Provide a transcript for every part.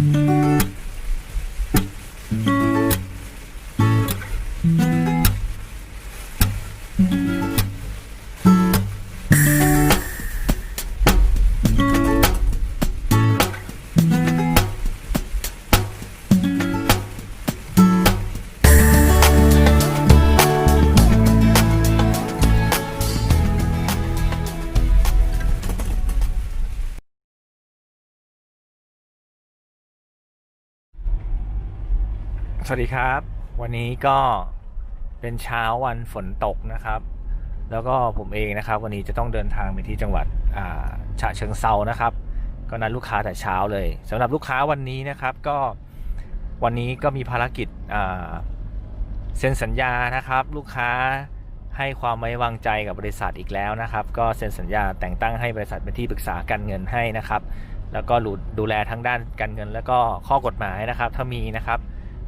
Mm-hmm. สวัสดีครับ วันนี้ก็เป็นเช้าวันฝนตกนะครับ แล้วก็ผมเองนะครับ วันนี้จะต้องเดินทางไปที่จังหวัดฉะเชิงเซานะครับ ก็นัดลูกค้าแต่เช้าเลยสำหรับลูกค้าวันนี้นะครับก็วันนี้ก็มีภารกิจเซ็นสัญญานะครับ ลูกค้าให้ความไว้วางใจกับบริษัทอีกแล้วนะครับ ก็เซ็นสัญญาแต่งตั้งให้บริษัทเป็นที่ปรึกษาการเงินให้นะครับ แล้วก็ดูแลทั้งด้านการเงิน แล้วก็ข้อกฎหมายนะครับ ถ้ามีนะครับ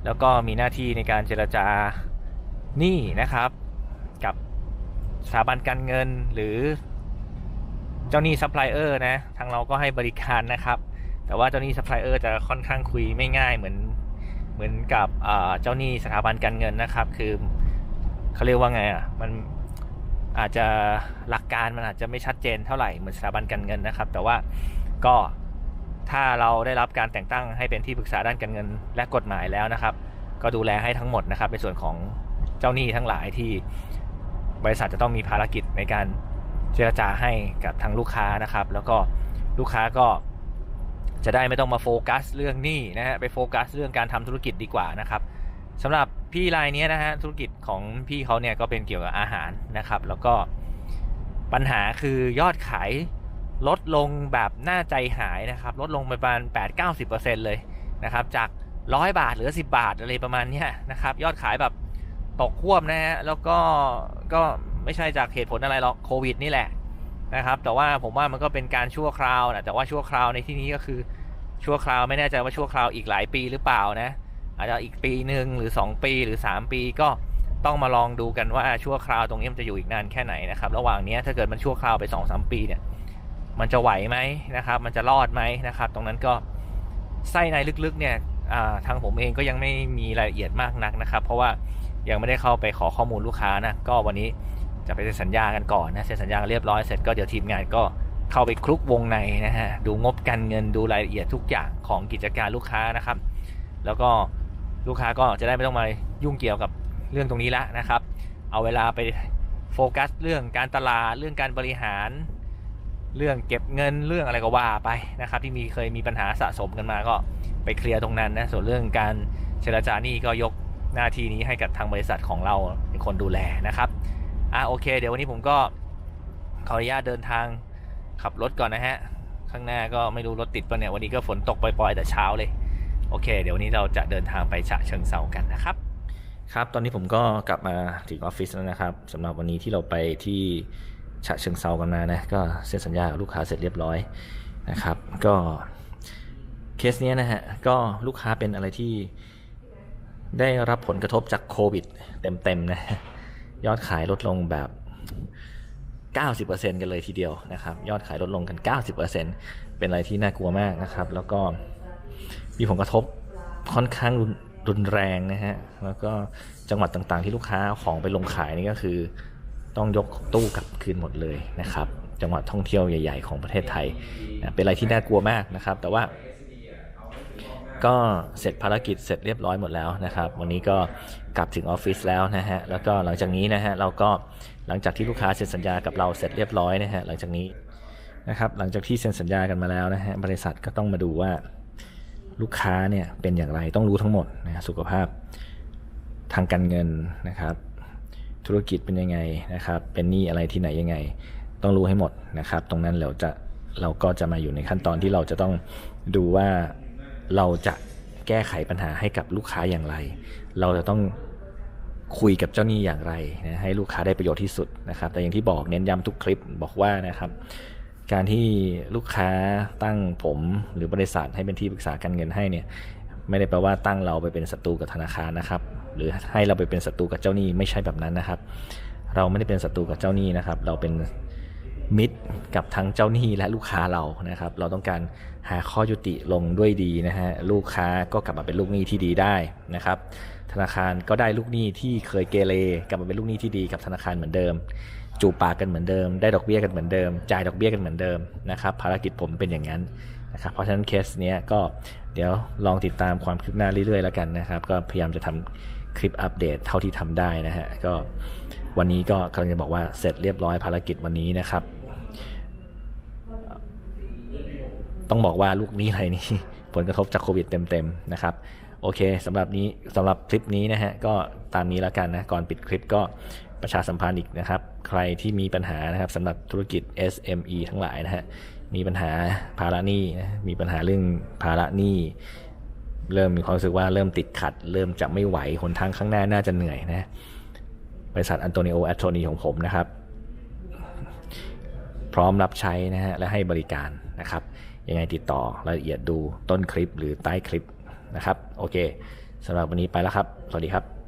แล้วก็มีหน้าที่ในการเจรจาหนี้นะครับ กับสถาบันการเงินหรือเจ้าหนี้ซัพพลายเออร์นะ ทางเราก็ให้บริการนะครับ แต่ว่าเจ้าหนี้ซัพพลายเออร์จะค่อนข้างคุยไม่ง่ายเหมือนเหมือนกับเอ่อเจ้าหนี้สถาบันการเงินนะครับ คือเขาเรียกว่าไงอะมันอาจจะหลักการมันอาจจะไม่ชัดเจนเท่าไหร่เหมือนสถาบันการเงินนะครับ แต่ว่าก็ ถ้าเราได้รับการแต่งตั้งให้เป็นที่ปรึกษาด้านการเงินและกฎหมายแล้วนะครับ ก็ดูแลให้ทั้งหมดนะครับในส่วนของเจ้าหนี้ทั้งหลายที่บริษัทจะต้องมีภารกิจในการเจรจาให้กับทางลูกค้านะครับ แล้วก็ลูกค้าก็จะได้ไม่ต้องมาโฟกัสเรื่องหนี้นะฮะไปโฟกัสเรื่องการทำธุรกิจดีกว่านะครับสำหรับพี่รายนี้นะฮะธุรกิจของพี่เขาเนี่ยก็เป็นเกี่ยวกับอาหารนะครับ แล้วก็ปัญหาคือยอดขาย ลดลงแบบน่าใจหายนะครับ ลดลงไปประมาณ 8-90%เลยนะครับ จากร้อยบาทเหลือ 10 บาทอะไรประมาณนี้นะครับ ยอดขายแบบตกควบนะฮะ แล้วก็ก็ไม่ใช่จากเหตุผลอะไรหรอกโควิดนี่แหละนะครับ แต่ว่าผมว่ามันก็เป็นการชั่วคราวนะแต่ว่าชั่วคราวในที่นี้ก็คือชั่วคราวไม่แน่ใจว่าชั่วคราวอีกหลายปีหรือเปล่านะ อาจจะอีกปีหนึ่งหรือ 2 ปีหรือ 3 ปีก็ต้องมาลองดูกันว่าชั่วคราวตรงนี้มันจะอยู่อีกนานแค่ไหนนะครับ ระหว่างนี้ถ้าเกิดมันชั่วคราวไป2อสปีเนี่ย มันจะไหวไหมนะครับ มันจะรอดไหมนะครับ ตรงนั้นก็ไส้ในลึกๆเนี่ยทางผมเองก็ยังไม่มีรายละเอียดมากนักนะครับ เพราะว่ายังไม่ได้เข้าไปขอข้อมูลลูกค้านะ ก็วันนี้จะไปเซ็นสัญญากันก่อนนะเซ็นสัญญาเรียบร้อยเสร็จก็เดี๋ยวทีมงานก็เข้าไปคลุกวงในนะฮะดูงบการเงินดูรายละเอียดทุกอย่างของกิจการลูกค้านะครับ แล้วก็ลูกค้าก็จะได้ไม่ต้องมายุ่งเกี่ยวกับเรื่องตรงนี้ละนะครับ เอาเวลาไปโฟกัสเรื่องการตลาดเรื่องการบริหาร เรื่องเก็บเงินเรื่องอะไรก็ว่าไปนะครับ ที่มีเคยมีปัญหาสะสมกันมาก็ไปเคลียร์ตรงนั้นนะส่วนเรื่องการเจรจานี่ก็ยกหน้าที่นี้ให้กับทางบริษัทของเราเป็นคนดูแลนะครับอะโอเค เดี๋ยววันนี้ผมก็ขออนุญาตเดินทางขับรถก่อนนะฮะ ข้างหน้าก็ไม่รู้รถติดปะเนี่ยวันนี้ก็ฝนตกปล่อยๆแต่เช้าเลย โอเค เดี๋ยววันนี้เราจะเดินทางไปฉะเชิงเซากันนะครับ ครับ ตอนนี้ผมก็กลับมาถึงออฟฟิศแล้วนะครับสำหรับวันนี้ที่เราไปที่ ฉะเชิงเซากันมานะก็เซ็นสัญญากับลูกค้าเสร็จเรียบร้อยนะครับ ก็เคสเนี้ยนะฮะก็ลูกค้าเป็นอะไรที่ได้รับผลกระทบจากโควิด เต็มๆนะยอดขายลดลงแบบ 90%กันเลยทีเดียวนะครับ ยอดขายลดลงกัน 90%เป็นอะไรที่น่ากลัวมากนะครับ แล้วก็มีผลกระทบค่อนข้างรุนรุนแรงนะฮะแล้วก็จังหวัดต่างๆ ที่ลูกค้าเอาของไปลงขายนี่ก็คือ ต้องยกตู้กลับคืนหมดเลยนะครับ จังหวัดท่องเที่ยวใหญ่ ๆ ของประเทศไทยนะเป็นอะไรที่น่ากลัวมากนะครับ แต่ว่าก็เสร็จภารกิจเสร็จเรียบร้อยหมดแล้วนะครับ วันนี้ก็กลับถึงออฟฟิศแล้วนะฮะแล้วก็หลังจากนี้นะฮะเราก็หลังจากที่ลูกค้าเซ็นสัญญากับเราเสร็จเรียบร้อยนะฮะหลังจากนี้นะครับหลังจากที่เซ็นสัญญากันมาแล้วนะฮะบริษัทก็ต้องมาดูว่าลูกค้าเนี่ยเป็นอย่างไรต้องรู้ทั้งหมดนะฮะสุขภาพทางการเงินนะครับ ธุรกิจเป็นยังไงนะครับ เป็นหนี้อะไรที่ไหนยังไง ต้องรู้ให้หมดนะครับ ตรงนั้นเราจะเราก็จะมาอยู่ในขั้นตอนที่เราจะต้องดูว่าเราจะแก้ไขปัญหาให้กับลูกค้าอย่างไร เราจะต้องคุยกับเจ้าหนี้อย่างไรนะให้ลูกค้าได้ประโยชน์ที่สุดนะครับ แต่อย่างที่บอกเน้นย้ำทุกคลิปบอกว่านะครับ การที่ลูกค้าตั้งผมหรือบริษัทให้เป็นที่ปรึกษาการเงินให้เนี่ย ไม่ได้แปลว่าตั้งเราไปเป็นศัตรูกับธนาคารนะครับ หรือให้เราไปเป็นศัตรูกับเจ้าหนี้ไม่ใช่แบบนั้นนะครับ เราไม่ได้เป็นศัตรูกับเจ้าหนี้นะครับ เราเป็นมิตรกับทั้งเจ้าหนี้และลูกค้าเรานะครับ เราต้องการหาข้อยุติลงด้วยดีนะฮะลูกค้าก็กลับมาเป็นลูกหนี้ที่ดีได้นะครับ ธนาคารก็ได้ลูกหนี้ที่เคยเกเรกลับมาเป็นลูกหนี้ที่ดีกับธนาคารเหมือนเดิม จูปากกันเหมือนเดิม ได้ดอกเบี้ยกันเหมือนเดิม จ่ายดอกเบี้ยกันเหมือนเดิมนะครับ ภารกิจผมเป็นอย่างนั้น นะครับเพราะฉะนั้นเคสเนี้ยก็เดี๋ยวลองติดตามความคืบหน้าเรื่อยๆแล้วกันนะครับ ก็พยายามจะทำคลิปอัปเดตเท่าที่ทำได้นะฮะก็วันนี้ก็กำลังจะบอกว่าเสร็จเรียบร้อยภารกิจวันนี้นะครับ ต้องบอกว่าลูกนี้รายนี้ผลกระทบจากโควิดเต็มๆนะครับโอเคสำหรับนี้สำหรับคลิปนี้นะฮะก็ตามนี้แล้วกันนะก่อนปิดคลิปก็ประชาสัมพันธ์อีกนะครับ ใครที่มีปัญหานะครับสำหรับธุรกิจ SME ทั้งหลายนะฮะ มีปัญหาภาระหนี้มีปัญหาเรื่องภาระหนี้ เริ่มมีความรู้สึกว่าเริ่มติดขัด เริ่มจะไม่ไหวหนทางข้างหน้าน่าจะเหนื่อยนะบริษัทอันโตนิโอแอตโทนีของผมนะครับ พร้อมรับใช้นะฮะและให้บริการนะครับยังไงติดต่อรายละเอียดดูต้นคลิปหรือใต้คลิปนะครับ โอเคสำหรับวันนี้ไปแล้วครับ สวัสดีครับ